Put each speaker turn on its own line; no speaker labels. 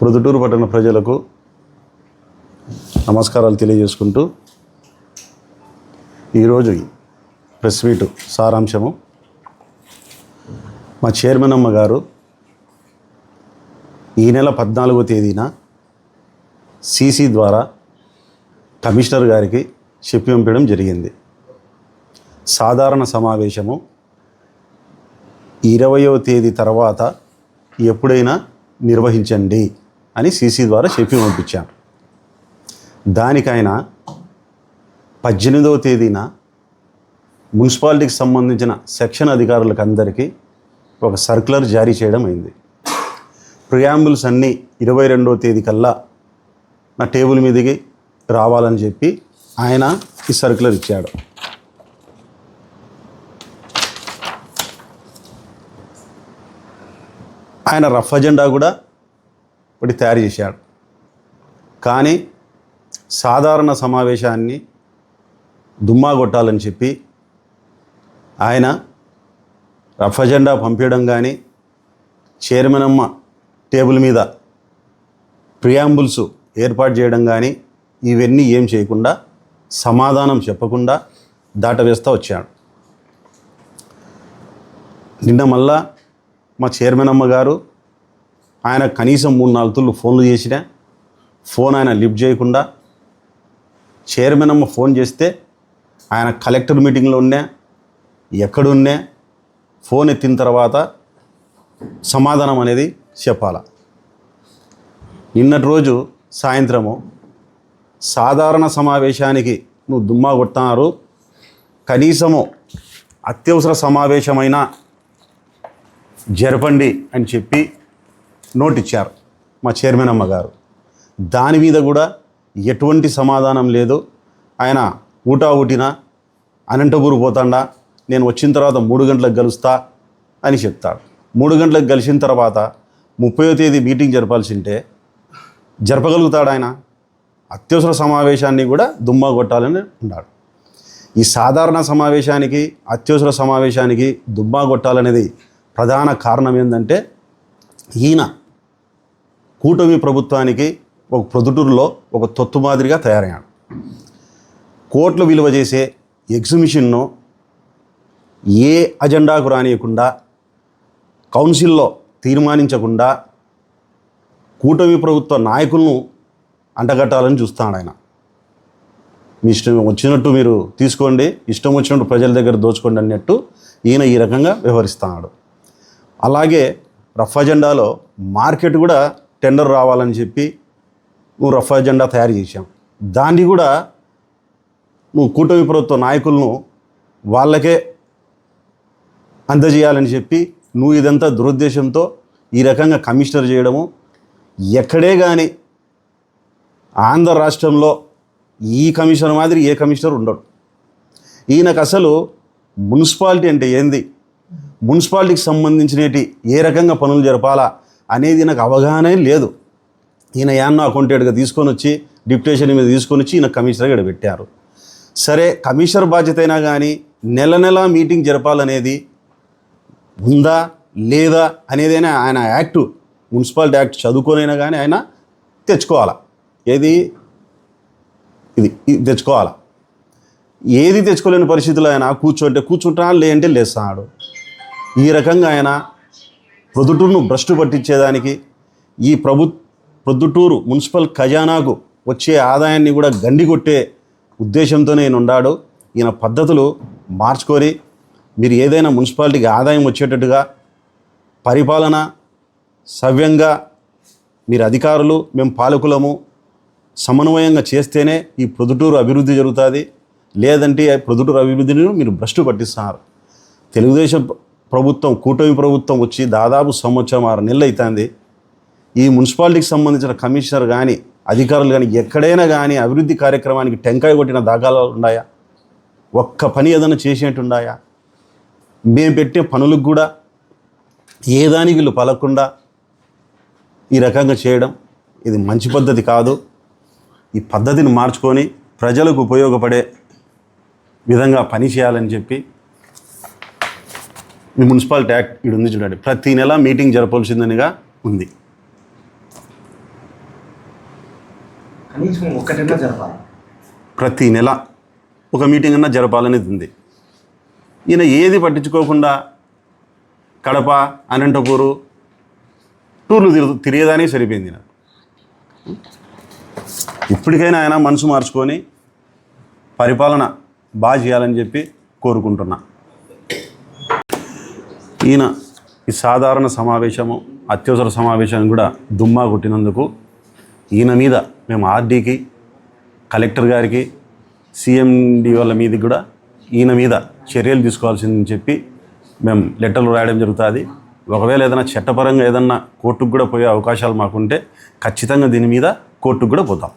ప్రొద్దుటూరు పట్టణ ప్రజలకు నమస్కారాలు తెలియజేసుకుంటూ ఈరోజు ప్రెస్ మీట్ సారాంశము. మా చైర్మన్ అమ్మ గారు ఈ నెల పద్నాలుగో తేదీన సీసీ ద్వారా కమిషనర్ గారికి చెప్పి పంపడం జరిగింది. సాధారణ సమావేశము ఇరవయో తేదీ తర్వాత ఎప్పుడైనా నిర్వహించండి. అని సీసీ ద్వారా చెప్పి పంపించాను దానికైనా పద్దెనిమిదవ తేదీన మున్సిపాలిటీకి సంబంధించిన సెక్షన్ అధికారులకు అందరికీ ఒక సర్క్యులర్ జారీ చేయడం అయింది. ప్రియాంబుల్స్ అన్నీ ఇరవై రెండవ తేదీ కల్లా నా టేబుల్ మీదకి రావాలని చెప్పి ఆయన ఈ సర్క్యులర్ ఇచ్చాడు. ఆయన రఫ్ అజెండా కూడా ఒకటి తయారు చేశాడు. కానీ సాధారణ సమావేశాన్ని దుమ్మా కొట్టాలని చెప్పి ఆయన రఫ్ అజెండా పంపించడం కానీ చైర్మన్ అమ్మ టేబుల్ మీద ప్రియాంబుల్స్ ఏర్పాటు చేయడం కానీ ఇవన్నీ ఏం చేయకుండా సమాధానం చెప్పకుండా దాటవేస్తూ వచ్చాడు. నిన్న మళ్ళా మా చైర్మన్ అమ్మ గారు ఆయన కనీసం మూడు నాలుగు తుళ్ళు ఫోన్లు చేసినా ఫోన్ ఆయన లిఫ్ట్ చేయకుండా చైర్మన్ అమ్మ ఫోన్ చేస్తే ఆయన కలెక్టర్ మీటింగ్లో ఉన్నా ఎక్కడున్నా ఫోన్ ఎత్తిన తర్వాత సమాధానం అనేది చెప్పాల. నిన్నటి రోజు సాయంత్రము సాధారణ సమావేశానికి నువ్వు దుమ్మా కొట్టినారు కనీసము అత్యవసర సమావేశమైన జరపండి అని చెప్పి నోట్ ఇచ్చారు మా చైర్మన్ అమ్మగారు. దాని మీద కూడా ఎటువంటి సమాధానం లేదు. ఆయన ఊటా ఊటిన అనంతపూరు పోతాడా నేను వచ్చిన తర్వాత మూడు గంటలకు కలుస్తా అని చెప్తాడు. మూడు గంటలకు కలిసిన తర్వాత ముప్పయో తేదీ మీటింగ్ జరపాల్సి ఉంటే జరపగలుగుతాడు ఆయన? అత్యవసర సమావేశాన్ని కూడా దుమ్మా కొట్టాలని ఉన్నాడు ఈ సాధారణ సమావేశానికి అత్యవసర సమావేశానికి దుమ్మా కొట్టాలనేది ప్రధాన కారణం ఏంటంటే ఈయన కూటమి ప్రభుత్వానికి ఒక ప్రొదుటూరులో ఒక తొత్తు మాదిరిగా తయారయ్యాడు. కోట్లు విలువ చేసే ఎగ్జిబిషన్ను ఏ అజెండాకు రానియకుండా కౌన్సిల్లో తీర్మానించకుండా కూటమి ప్రభుత్వ నాయకులను అంటగట్టాలని చూస్తాడు ఆయన. మీ ఇష్టం వచ్చినట్టు మీరు తీసుకోండి ఇష్టం వచ్చినట్టు ప్రజల దగ్గర దోచుకోండి అన్నట్టు ఈయన ఈ రకంగా వ్యవహరిస్తున్నాడు. అలాగే రఫ్ అజెండాలో మార్కెట్ కూడా టెండర్ రావాలని చెప్పి నువ్వు రఫ్ అజెండా తయారు చేశాం. దాన్ని కూడా నువ్వు కూటమి ప్రభుత్వ నాయకులను వాళ్ళకే అందజేయాలని చెప్పి నువ్వు ఇదంతా దురుద్దేశంతో ఈ రకంగా కమిషనర్ చేయడము ఎక్కడే కానీ ఆంధ్ర రాష్ట్రంలో ఈ కమిషనర్ మాదిరి ఏ కమిషనర్ ఉండడు. ఈయనకు అసలు మున్సిపాలిటీ అంటే ఏంది? మున్సిపాలిటీకి సంబంధించినటి ఏ రకంగా పనులు జరపాలా అనేది నాకు అవగాహన లేదు. ఈయన యాన్నో అకౌంటెంట్గా తీసుకొని వచ్చి డిప్యుటేషన్ మీద తీసుకొని వచ్చి ఈయన కమిషనర్గా ఇక్కడ పెట్టారు. సరే కమిషనర్ బాధ్యత అయినా కానీ నెల నెల మీటింగ్ జరపాలనేది ఉందా లేదా అనేదైనా ఆయన యాక్టు మున్సిపాలిటీ యాక్ట్ చదువుకొనైనా కానీ ఆయన తెచ్చుకోవాలా. ఏది? ఇది ఇది తెచ్చుకోవాలా. ఏది తెచ్చుకోలేని పరిస్థితులు ఆయన కూర్చుంటే కూర్చుంటా లేదంటే లేస్తాడు. ఈ రకంగా ఆయన ప్రొద్దుటూరును భ్రష్టు పట్టించేదానికి ఈ ప్రభు ప్రొద్దుటూరు మున్సిపల్ ఖజానాకు వచ్చే ఆదాయాన్ని కూడా గండి కొట్టే ఉద్దేశంతోనే ఈయన ఉన్నాడు ఈయన పద్ధతులు మార్చుకొని మీరు ఏదైనా మున్సిపాలిటీకి ఆదాయం వచ్చేటట్టుగా పరిపాలన సవ్యంగా మీరు అధికారులు మేము పాలకులము సమన్వయంగా చేస్తేనే ఈ ప్రొద్దుటూరు అభివృద్ధి జరుగుతుంది. లేదంటే ప్రొద్దుటూరు అభివృద్ధిని మీరు భ్రష్టు పట్టిస్తున్నారు. తెలుగుదేశం ప్రభుత్వం కూటమి ప్రభుత్వం వచ్చి దాదాపు సంవత్సరం ఆరు నెలలు అవుతుంది ఈ మున్సిపాలిటీకి సంబంధించిన కమిషనర్ కానీ అధికారులు కానీ ఎక్కడైనా కానీ అభివృద్ధి కార్యక్రమానికి టెంకాయ కొట్టిన దాఖలాలు ఉన్నాయా? ఒక్క పని ఏదైనా చేసేట్టు ఉన్నాయా మేము పెట్టే పనులకు కూడా ఏ దానికి వీళ్ళు పలకుండా ఈ రకంగా చేయడం ఇది మంచి పద్ధతి కాదు. ఈ పద్ధతిని మార్చుకొని ప్రజలకు ఉపయోగపడే విధంగా పని చేయాలని చెప్పి ఈ మున్సిపాలిటీ యాక్ట్ ఇది ఉంది చూడండి. ప్రతి నెల మీటింగ్ జరపాల్సిందనిగా ఉంది. ప్రతి నెల ఒక మీటింగ్ అన్నా జరపాలనేది ఉంది. ఈయన ఏది పట్టించుకోకుండా కడప అనంతపూరు టూర్లు తిరుగు తిరిగేదానికి సరిపోయింది నాకు ఇప్పటికైనా ఆయన మనసు మార్చుకొని పరిపాలన బాగా చేయాలని చెప్పి కోరుకుంటున్నా. ఈయన ఈ సాధారణ సమావేశము అత్యవసర సమావేశాన్ని కూడా దుమ్మా కొట్టినందుకు ఈయన మీద మేము ఆర్డీకి కలెక్టర్ గారికి సిఎండి వాళ్ళ మీదకి కూడా ఈయన మీద చర్యలు తీసుకోవాల్సిందని చెప్పి మేము లెటర్లు రాయడం జరుగుతుంది. ఒకవేళ ఏదైనా చట్టపరంగా ఏదన్నా కోర్టుకు కూడా పోయే అవకాశాలు మాకుంటే ఖచ్చితంగా దీని మీద కోర్టుకు కూడా పోతాం.